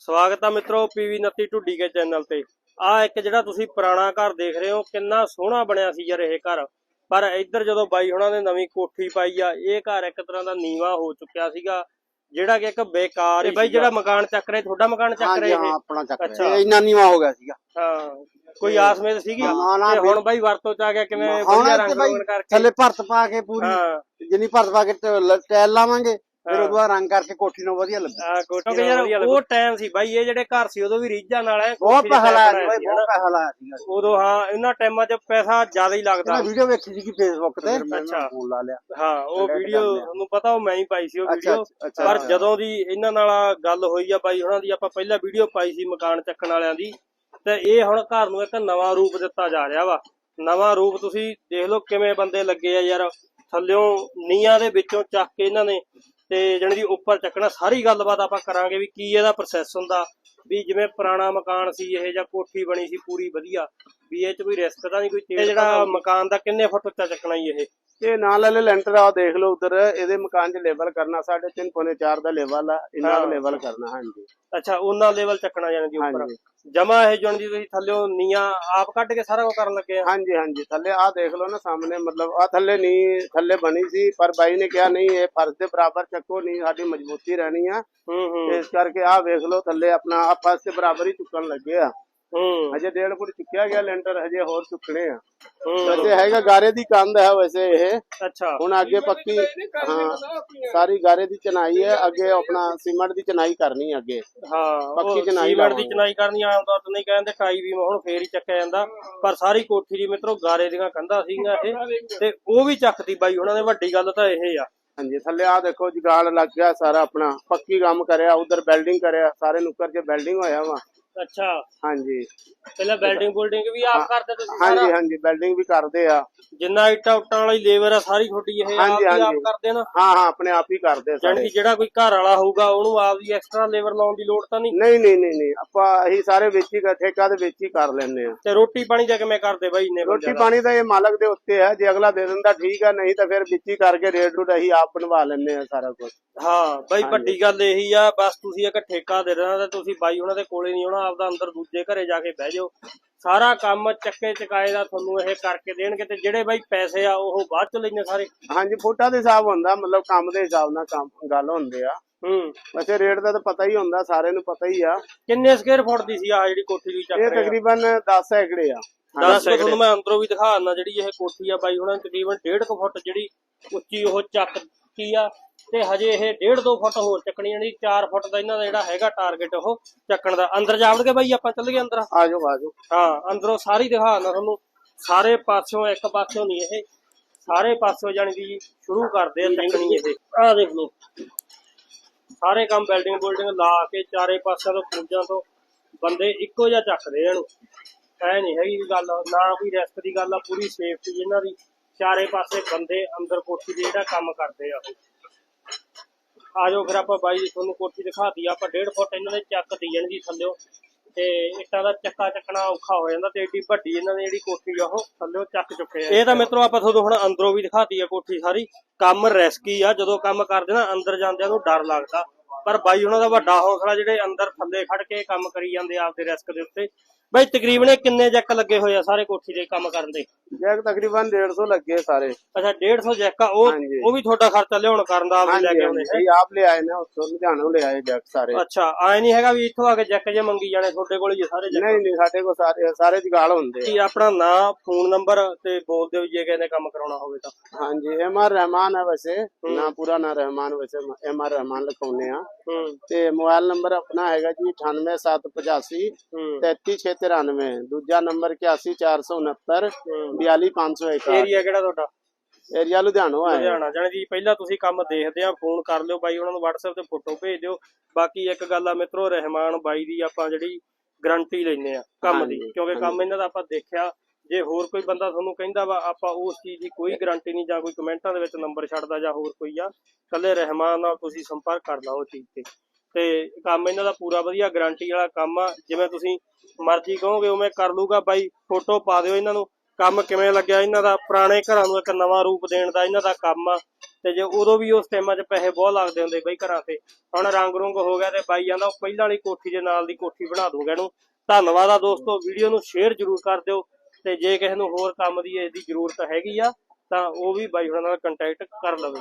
ਸਵਾਗਤ ਆ ਮਿੱਤਰੋ ਪੀਵੀ 29 ਢੁੱਡੀ ਕੇ ਚੈਨਲ ਤੇ। ਆ ਇੱਕ ਜਿਹੜਾ ਤੁਸੀਂ ਪੁਰਾਣਾ ਘਰ ਦੇਖ ਰਹੇ ਹੋ ਕਿੰਨਾ ਸੋਹਣਾ ਬਣਿਆ ਸੀ ਯਾਰ ਇਹ ਘਰ। ਪਰ ਇੱਧਰ ਜਦੋਂ ਬਾਈ ਹੁਣਾਂ ਨੇ ਨਵੀਂ ਕੋਠੀ ਪਾਈ ਆ ਇਹ ਘਰ ਇੱਕ ਤਰ੍ਹਾਂ ਦਾ ਨੀਵਾ ਹੋ ਚੁੱਕਿਆ ਸੀਗਾ ਜਿਹੜਾ ਕਿ ਇੱਕ ਬੇਕਾਰ ਹੀ ਬਾਈ ਜਿਹੜਾ ਮਕਾਨ ਚੱਕ ਰਹੇ ਤੁਹਾਡਾ ਮਕਾਨ ਚੱਕ ਰਹੇ ਹਾਂ ਇਹ ਆਪਣਾ ਚੱਕ। ਰਿਹਾ। ਇਹ ਇੰਨਾ ਨੀਵਾ ਹੋ ਗਿਆ ਸੀਗਾ। ਹਾਂ ਕੋਈ ਆਸ ਮੇਦ ਸੀਗੀ? ਤੇ ਹੁਣ ਬਾਈ ਵਰਤੋਂ ਚ ਆ ਗਿਆ ਕਿਵੇਂ ਵਧੀਆ ਰੰਗ ਕਰਕੇ? ਥੱਲੇ ਭਰਤ ਪਾ ਕੇ ਪੂਰੀ ਜਿੰਨੀ ਭਰਤ ਪਾ ਕੇ ਟੈਲ ਲਾਵਾਂਗੇ ਫਿਰ। ਉਹਦੇ ਰੰਗ ਕਰਕੇ ਕੋਠੀ ਨੂੰ ਵਧੀਆ ਲੱਗੇ ਆ ਕੋਠੀ ਯਾਰ ਉਹ ਟਾਈਮ ਸੀ ਬਾਈ ਇਹ ਜਿਹੜੇ ਘਰ ਸੀ ਉਦੋਂ ਵੀ ਰੀਝਾਂ ਨਾਲ ਐ ਬਹੁਤ ਲਾਇਆ ਸੀ ਬਾਈ ਸੀ, ਬਹੁਤ ਲਾਇਆ ਸੀਗਾ ਉਦੋਂ ਹਾਂ ਇਹਨਾਂ ਟਾਈਮਾਂ 'ਚ ਪੈਸਾ ਜ਼ਿਆਦਾ ਹੀ ਲੱਗਦਾ। ਮੈਂ ਵੀਡੀਓ ਵੇਖੀ ਸੀਗੀ ਫੇਸਬੁੱਕ ਤੇ ਅੱਛਾ। ਫੋਨ ਲਾ ਲਿਆ। ਹਾਂ ਉਹ ਵੀਡੀਓ। ਤੁਹਾਨੂੰ ਪਤਾ ਉਹ ਮੈਂ ਹੀ ਪਾਈ ਸੀ ਉਹ ਵੀਡੀਓ ਪਰ ਜਦੋਂ ਦੀ ਇਹਨਾਂ ਨਾਲ ਗੱਲ ਹੋਈ ਆ ਬਾਈ ਉਹਨਾਂ ਦੀ ਆਪਾਂ ਪਹਿਲਾਂ ਵੀਡੀਓ ਪਾਈ ਸੀ ਮਕਾਨ ਚੱਕਣ ਵਾਲਿਆਂ ਦੀ। ਤੇ ਇਹ ਹੁਣ ਘਰ ਨੂੰ ਇੱਕ ਨਵਾਂ ਰੂਪ ਦਿੱਤਾ ਜਾ ਰਿਹਾ ਵਾ। ਨਵਾਂ ਰੂਪ ਤੁਸੀਂ ਦੇਖ ਲਓ ਕਿਵੇਂ ਬੰਦੇ ਲੱਗੇ ਆ ਯਾਰ। ਥੱਲਿਓਂ ਨੀਆਂ ਦੇ ਵਿੱਚੋਂ ਚੱਕ ਕੇ ਇਹਨਾਂ ਨੇ ਤੇ ਜਾਣੀ ਦੀ ਉੱਪਰ ਚੱਕਣਾ ਸਾਰੀ ਗੱਲਬਾਤ ਆਪਾਂ ਕਰਾਂਗੇ ਵੀ ਕੀ ਇਹਦਾ ਪ੍ਰੋਸੈਸ ਹੁੰਦਾ ਵੀ ਜਿਵੇਂ ਪੁਰਾਣਾ ਮਕਾਨ ਸੀ ਇਹ ਜਾਂ ਕੋਠੀ ਬਣੀ ਸੀ ਪੂਰੀ ਵਧੀਆ ਵੀ ਇਹ ਚ ਕੋਈ ਰਿਸਕ ਤਾਂ ਨਹੀਂ ਕੋਈ ਤੇਲ ਜਿਹੜਾ ਮਕਾਨ ਦਾ ਕਿੰਨੇ ਫੁੱਟ ਉੱਚਾ ਚੱਕਣਾ ਜੀ ਇਹ? ਇਹ ਨਾਲ ਵਾਲੇ ਲੈਂਟਰ ਆ ਦੇਖ ਲਓ ਉਧਰ ਇਹਦੇ ਮਕਾਨ 'ਚ ਲੈਵਲ ਕਰਨਾ ਤਿੰਨ ਪੌਣੇ 4 ਦਾ ਲੈਵਲ ਆ ਹਾਂ। ਕੁ ਲੈਵਲ ਕਰਨਾ ਹਾਂਜੀ। ਅੱਛਾ ਉਹਨਾਂ ਲੈਵਲ ਚੱਕਣਾ ਜਾਣੀ ਦੀ ਉੱਪਰ। ਜਮਾ ਇਹ ਜਣ ਦੀ ਤੁਸੀਂ ਥੱਲਿਓ ਨੀਆਂ ਆਪ ਕੱਢ ਕੇ ਸਾਰਾ ਕੁਝ ਕਰਨ ਲੱਗੇ ਆ। ਹਾਂਜੀ ਹਾਂਜੀ ਥੱਲੇ ਆ ਦੇਖ ਲਓ ਨਾ ਸਾਹਮਣੇ ਮਤਲਬ ਆ ਥੱਲੇ ਨਹੀਂ ਥੱਲੇ ਬਣੀ ਸੀ ਪਰ ਬਾਈ ਨੇ ਕਿਹਾ ਨਹੀਂ ਇਹ ਫਰਸ਼ ਦੇ ਬਰਾਬਰ ਚੱਕੋ ਨਹੀਂ ਸਾਡੀ ਮਜ਼ਬੂਤੀ ਰਹਿਣੀ ਆ। ਹੂੰ ਹੂੰ। ਇਸ ਕਰਕੇ ਆ ਵੇਖ ਲਓ ਥੱਲੇ ਆਪਣਾ ਆ ਫਰਸ਼ ਦੇ ਬਰਾਬਰ ਹੀ ਚੁੱਕਣ ਲੱਗੇ ਆ। ਹਜੇ ਡੇਢ ਫੁੱਟ ਚੁੱਕਿਆ ਗਿਆ ਲੈਂਟਰ ਹਜੇ ਹੋਰ ਚੁੱਕਣੇ ਆ। ਵੈਸੇ ਹੈਗਾ ਗਾਰੇ ਦੀ ਕੰਧ ਹੈ ਵੈਸੇ ਇਹ। ਅੱਛਾ। ਹੁਣ ਅੱਗੇ ਪੱਕੀ ਹਾਂ ਸਾਰੀ ਗਾਰੇ ਦੀ ਚਨਾਈ ਹੈ ਅੱਗੇ ਆਪਣਾ ਸੀਮੈਂਟ ਦੀ ਚਨਾਈ ਕਰਨੀ ਹੈ ਅੱਗੇ। ਹਾਂ ਪੱਕੀ ਚਨਾਈ ਸੀਮੈਂਟ ਦੀ। ਚਨਾਈ ਕਰਨੀ ਆਮ ਤੌਰ ਤੇ ਨਹੀਂ ਕਹਿੰਦੇ ਟਾਈ ਵੀ ਹੁਣ ਫੇਰ ਹੀ ਚੱਕਿਆ ਜਾਂਦਾ। ਪਰ ਸਾਰੀ ਕੋਠੀ ਦੀ ਮਿੱਤਰੋ ਗਾਰੇ ਦੀਆਂ ਕੰਧਾਂ ਸੀਗੀਆਂ ਇਹ ਤੇ ਉਹ ਵੀ ਚੱਕਦੀ ਬਾਈ ਉਹਨਾਂ ਨੇ ਵੱਡੀ ਗੱਲ ਤਾਂ ਇਹ ਆ। ਹਾਂਜੀ ਥੱਲੇ ਆ ਦੇਖੋ ਜਗਾੜ ਲੱਗ ਗਿਆ ਸਾਰਾ ਆਪਣਾ। ਪੱਕੀ ਕੰਮ ਕਰਿਆ ਉਧਰ ਬਿਲਡਿੰਗ ਕਰਿਆ ਸਾਰੇ ਨੁੱਕਰ 'ਚ ਬਿਲਡਿੰਗ ਹੋਇਆ ਵਾ। ਅੱਛਾ। ਹਾਂਜੀ। ਪਹਿਲਾਂ ਬਿਲਡਿੰਗ ਬੁਲਡਿੰਗ ਵੀ ਆਪ ਕਰਦੇ ਤੁਸੀਂ ਹਾਂਜੀ ਸਾਰਾ? ਹਾਂਜੀ ਬਿਲਡਿੰਗ ਵੀ ਕਰਦੇ ਆ। ਜਿੰਨਾ ਇੱਟਾਂ ਉੱਟਾਂ ਵਾਲੀ ਲੇਬਰ ਆ ਸਾਰੀ ਤੁਹਾਡੀ ਇਹ ਆਪ ਹਾਂਜੀ, ਹੀ ਆਪ ਹਾਂਜੀ। ਕਰਦੇ ਨਾ? ਹਾਂ ਹਾਂ ਆਪਣੇ ਆਪ ਹੀ ਕਰਦੇ ਆ ਜਾਣੀ ਸਾਰੇ ਕਿ ਜਿਹੜਾ ਕੋਈ ਘਰ ਵਾਲਾ ਹੋਊਗਾ ਉਹਨੂੰ ਆਪ ਦੀ ਐਕਸਟਰਾ ਲੇਬਰ ਲਾਉਣ ਦੀ ਲੋੜ ਤਾਂ ਨਹੀਂ? ਨਹੀਂ ਨਹੀਂ ਨਹੀਂ ਨਹੀਂ। ਆਪਾਂ ਅਸੀਂ ਸਾਰੇ ਵਿੱਚ ਹੀ ਕਰ- ਠੇਕਾ ਦੇ ਵਿੱਚ ਹੀ ਕਰ ਲੈਂਦੇ ਆ। ਤੇ ਰੋਟੀ ਪਾਣੀ ਦਾ ਕਿਵੇਂ ਕਰਦੇ ਬਾਈ ਇੰਨੇ ਰੋਟੀ ਬੰਦਿਆਂ ਦਾ? ਪਾਣੀ ਤਾਂ ਇਹ ਮਾਲਕ ਦੇ ਉੱਤੇ ਹੈ ਜੇ ਅਗਲਾ ਦੇ ਦਿੰਦਾ ਠੀਕ ਆ। ਨਹੀਂ ਤਾਂ ਫਿਰ ਵਿੱਚ ਹੀ ਕਰਕੇ ਰੇਟ ਰੂਟ ਅਸੀਂ ਆਪ ਬਣਵਾ ਲੈਂਦੇ ਆ ਸਾਰਾ ਕੁਝ ਹਾਂ ਬਾਈ ਵੱਡੀ ਗੱਲ ਇਹੀ ਆ ਬਸ ਤੁਸੀਂ ਇੱਕ ਠੇਕਾ ਦੇ ਦੇਣਾ ਤੇ ਤੁਸੀਂ ਬਾਈ ਉਹਨਾਂ ਦੇ ਕੋਲੇ ਨਹੀਂ ਆਉਣਾ ਆਪਦਾ ਅੰਦਰ ਦੂਜੇ ਘਰੇ ਜਾ ਕੇ ਬਹਿ ਜਾਓ। ਸਾਰਾ ਕੰਮ ਚੱਕੇ ਚਕਾਏ ਦਾ ਤੁਹਾਨੂੰ ਇਹ ਕਰਕੇ ਦੇਣਗੇ ਤੇ ਜਿਹੜੇ ਬਾਈ ਪੈਸੇ ਆ ਉਹ ਬਾਅਦ ਚ ਲੈਣੇ ਸਾਰੇ। ਹਾਂਜੀ ਫੁੱਟਾਂ ਦੇ ਹਿਸਾਬ ਹੁੰਦਾ ਮਤਲਬ ਕੰਮ ਦੇ ਹਿਸਾਬ ਨਾਲ ਕੰਮ ਗੱਲ ਹੁੰਦੇ ਆ। ਹੂੰ। ਵੈਸੇ ਰੇਟ ਦਾ ਤਾਂ ਪਤਾ ਹੀ ਹੁੰਦਾ ਸਾਰਿਆਂ ਨੂੰ ਪਤਾ ਹੀ ਆ। ਕਿੰਨੇ ਸਕੁਅਰ ਫੁੱਟ ਦੀ ਸੀ ਆ ਜਿਹੜੀ ਕੋਠੀ ਦੀ ਚੱਕ ਇਹ ਤਕਰੀਬਨ 10 ਏਕੜੇ ਆ। ਦੱਸ ਤੁਹਾਨੂੰ ਮੈਂ ਅੰਦਰੋਂ ਵੀ ਦਿਖਾ ਦਿੰਦਾ ਜਿਹੜੀ ਇਹ ਕੋਠੀ ਆ ਬਾਈ ਉਹਨਾਂ ਨੇ ਤਕਰੀਬਨ 1.5 ਫੁੱਟ ਜਿਹੜੀ ਉੱਚੀ ਉਹ ਚੱਕਤੀ ਆ ਤੇ ਹਜੇ ਇਹ 1.5 2 ਫੁੱਟ ਹੋਰ ਚੱਕਣੀ ਜਾਣੀ 4 ਫੁੱਟ ਦਾ ਇਹਨਾਂ ਦਾ ਜਿਹੜਾ ਹੈਗਾ ਟਾਰਗੇਟ ਉਹ ਚੱਕਣ ਦਾ। ਅੰਦਰ ਜਾਵੜਗੇ ਬਾਈ ਆਪਾਂ ਚੱਲ ਗਏ ਅੰਦਰ? ਆ ਜਾਓ ਆ ਜਾਓ। ਹਾਂ ਅੰਦਰੋਂ ਸਾਰੀ ਦਿਖਾ ਦਿੰਦਾ ਤੁਹਾਨੂੰ। ਸਾਰੇ ਪਾਸਿਓਂ ਇੱਕ ਪਾਸਿਓਂ ਨਹੀਂ ਇਹ। ਸਾਰੇ ਪਾਸਿਓਂ ਜਾਣੀ ਕਿ ਸ਼ੁਰੂ ਕਰਦੇ ਆ ਚੱਕਣੀ ਇਹ। ਆਹ ਦੇਖ ਲਓ। ਸਾਰੇ ਕੰਮ ਬਿਲਡਿੰਗ ਬਿਲਡਿੰਗ ਲਾ ਕੇ ਚਾਰੇ ਪਾਸਿਆਂ ਤੋਂ ਪੂਜਾਂ ਤੋਂ ਬੰਦੇ ਇੱਕੋ ਜਿਹਾ ਚੱਕਦੇ ਆ ਇਹਨੂੰ। ਐ ਨਹੀਂ ਹੈਗੀ ਵੀ ਗੱਲ ਨਾ ਕੋਈ ਰਿਸਕ ਦੀ ਗੱਲ ਆ ਪੂਰੀ ਸੇਫਟੀ ਇਹਨਾਂ ਦੀ। ਚਾਰੇ ਪਾਸੇ ਬੰਦੇ ਅੰਦਰ ਕੋਠੀ ਦੇ ਜਿਹੜਾ ਕੰਮ ਕਰਦੇ ਆ ਉਹ। ਆ ਫਿਰ ਆਪਾਂ ਬਾਈ ਜੀ, ਤੁਹਾਨੂੰ ਕੋਠੀ ਦਿਖਾਤੀ, ਆਪਾਂ 1.5 ਫੁੱਟ ਇਹਨਾਂ ਦੇ ਚੱਕ ਦੀ ਜਾਣਦੀ ਥੱਲਿਓ। ਤੇ ਇੱਟਾਂ ਦਾ ਚੱਕਾ ਚੱਕਣਾ ਔਖਾ ਹੋ ਜਾਂਦਾ ਤੇ ਏਡੀ ਵੱਡੀ ਇਹਨਾਂ ਦੀ ਜਿਹੜੀ ਕੋਠੀ ਆ, ਉਹ ਥੱਲਿਓ ਚੱਕ ਚੁੱਕੇ ਆ। ਇਹ ਤਾਂ ਮਿੱਤਰੋ ਆਪਾਂ ਤੁਹਾਨੂੰ ਹੁਣ ਅੰਦਰੋਂ ਵੀ ਦਿਖਾਤੀ ਆ ਕੋਠੀ ਸਾਰੀ। ਕੰਮ ਰਿਸਕੀ ਆ, ਜਦੋਂ ਕੰਮ ਕਰਦੇ ਨਾ ਅੰਦਰ ਜਾਂਦਿਆਂ ਨੂੰ ਡਰ ਲੱਗਦਾ। ਪਰ ਬਾਈ, ਉਹਨਾਂ ਦਾ ਵੱਡਾ ਹੌਸਲਾ ਜਿਹੜੇ ਅੰਦਰ ਥੱਲੇ ਖੜ ਕੇ ਕੰਮ ਕਰੀ ਜਾਂਦੇ ਆ ਆਪਦੇ ਰਿਸਕ ਦੇ ਉੱਤੇ। ਬਾਈ ਤਕਰੀਬਨ ਇਹ ਕਿੰਨੇ ਜੈਕ ਲੱਗੇ ਹੋਏ ਆ ਸਾਰੇ ਕੋਠੀ ਦੇ ਕੰਮ ਕਰਨ ਦੇ? ਜੈਕ ਤਕਰੀਬਨ 150 ਲੱਗੇ ਸਾਰੇ। ਅੱਛਾ 150 ਜੈਕ ਆ ਉਹ ਹਾਂਜੀ। ਉਹ ਵੀ ਤੁਹਾਡਾ ਖਰਚਾ ਲਿਆਉਣ ਕਰਨ ਦਾ ਆਪ ਹੀ ਲੈ ਕੇ ਆਉਣੇ ਹੈ? ਅਸੀਂ ਆਪ ਲੈ ਆਏ ਨੇ ਉੱਥੋਂ ਲੁਧਿਆਣੋਂ ਲੈ ਆਏ ਜੈਕ ਸਾਰੇ। ਅੱਛਾ ਆਏ ਨਹੀਂ ਹੈਗਾ ਵੀ ਇੱਥੋਂ ਆ ਕੇ ਜੈਕ ਜੇ ਮੰਗੀ ਜਾਣੇ ਤੁਹਾਡੇ ਕੋਲ ਹੀ ਆ ਸਾਰੇ ਜੈਕ? ਨਹੀਂ ਨਹੀਂ ਸਾਡੇ ਕੋਲ ਸਾਰੇ ਸਾਰੇ ਜਗਾਲ ਹੁੰਦੇ ਆ। ਕੀ ਆਪਣਾ ਨਾਂ ਫੋਨ ਨੰਬਰ ਤੇ ਬੋਲ ਦਿਓ ਜੇ ਕਿਸੇ ਨੇ ਕੰਮ ਕਰਾਉਣਾ ਹੋਵੇ ਤਾਂ। ਹਾਂਜੀ ਐਮ ਆਰ ਰਹਿਮਾਨ ਹੈ ਵੈਸੇ। ਨਾ ਪੂਰਾ ਨਾ ਰਹਿਮਾਨ ਵੈਸੇ ਐਮ ਆਰ ਰਹਿਮਾਨ ਲਿਖਾਉਂਦੇ ਆ। ਹੂੰ। ਤੇ ਮੋਬਾਈਲ ਨੰਬਰ ਆਪਣਾ ਹੈਗਾ ਜੀ 98785 ਹੂੰ। 33693 ਦੂਜਾ ਨੰਬਰ 81469 ਹੂੰ। 42501 ਏਰੀਆ ਕਿਹੜਾ ਤੁਹਾਡਾ? ਏਰੀਆ ਲੁਧਿਆਣੋਂ ਆਏ ਲੁਧਿਆਣਾ। ਜਾਣੀ ਦੀ ਪਹਿਲਾਂ ਤੁਸੀਂ ਕੰਮ ਦੇਖਦੇ ਆ ਫੋਨ ਕਰ ਲਿਓ ਬਾਈ ਉਹਨਾਂ ਨੂੰ WhatsApp ਤੇ ਫੋਟੋ ਭੇਜ। ਦਿਓ ਬਾਕੀ ਇੱਕ ਗੱਲ ਆ ਮਿੱਤਰੋ ਰਹਿਮਾਨ ਬਾਈ ਦੀ ਆਪਾਂ ਜਿਹੜੀ ਗਾਰੰਟੀ ਲੈਨੇ ਆ ਕੰਮ ਦੀ ਕਿਉਂਕਿ ਕੰਮ ਇਹਨਾਂ ਦਾ ਆਪਾਂ ਦੇਖਿਆ ਜੇ ਹੋਰ ਕੋਈ ਬੰਦਾ ਤੁਹਾਨੂੰ ਕਹਿੰਦਾ ਵਾ ਆਪਾਂ ਉਸ ਚੀਜ਼ ਦੀ ਕੋਈ ਗਾਰੰਟੀ ਨਹੀਂ ਜਾਂ ਕੋਈ ਕਮੈਂਟਾਂ ਦੇ ਵਿੱਚ ਨੰਬਰ ਛੱਡਦਾ ਜਾਂ ਹੋਰ ਕੋਈ ਆ ਕੱਲੇ ਰਹਿਮਾਨ ਨਾਲ ਤੁਸੀਂ ਸੰਪਰਕ ਕਰ ਲਓ ਚੀਜ਼ ਤੇ। ਤੇ ਕੰਮ ਇਹਨਾਂ ਦਾ ਪੂਰਾ ਵਧੀਆ ਗਾਰੰਟੀ ਵਾਲਾ ਕੰਮ ਆ ਜਿਵੇਂ ਤੁਸੀਂ ਮਰਜ਼ੀ ਕਹੋਗੇ, ਉਵੇਂ ਕਰ ਲੂਗਾ ਬਾਈ, ਫੋਟੋ ਪਾ ਦਿਓ ਇਹਨਾਂ ਨੂੰ। ਕੰਮ ਕਿਵੇਂ ਲੱਗਿਆ ਇਹਨਾਂ ਦਾ? ਪੁਰਾਣੇ ਘਰਾਂ ਨੂੰ ਇੱਕ ਨਵਾਂ ਰੂਪ ਦੇਣ ਦਾ ਇਹਨਾਂ ਦਾ ਕੰਮ ਆ। ਤੇ ਜੇ ਉਦੋਂ ਵੀ ਉਸ ਟਾਈਮਾਂ 'ਚ ਪੈਸੇ ਬਹੁਤ ਲੱਗਦੇ ਹੁੰਦੇ ਬਈ ਘਰਾਂ ਤੇ। ਹੁਣ ਰੰਗ ਰੁੰਗ ਹੋ ਗਿਆ ਤੇ ਬਾਈ ਜਾਂਦਾ ਉਹ ਪਹਿਲਾਂ ਵਾਲੀ ਕੋਠੀ ਦੇ ਨਾਲ ਦੀ ਕੋਠੀ ਬਣਾ ਦੂੰਗਾ ਇਹਨੂੰ। ਧੰਨਵਾਦ ਆ ਦੋਸਤੋ, ਵੀਡੀਓ ਨੂੰ ਸ਼ੇਅਰ ਜ਼ਰੂਰ ਕਰ ਦਿਓ। ਤੇ ਜੇ ਕਿਸੇ ਨੂੰ ਹੋਰ ਕੰਮ ਦੀ ਇਸ ਦੀ ਜ਼ਰੂਰਤ ਹੈਗੀ ਆ, ਤਾਂ ਉਹ ਵੀ ਬਾਈ ਹੁਣਾਂ ਨਾਲ ਕੰਟੈਕਟ ਕਰ ਲਵੇ।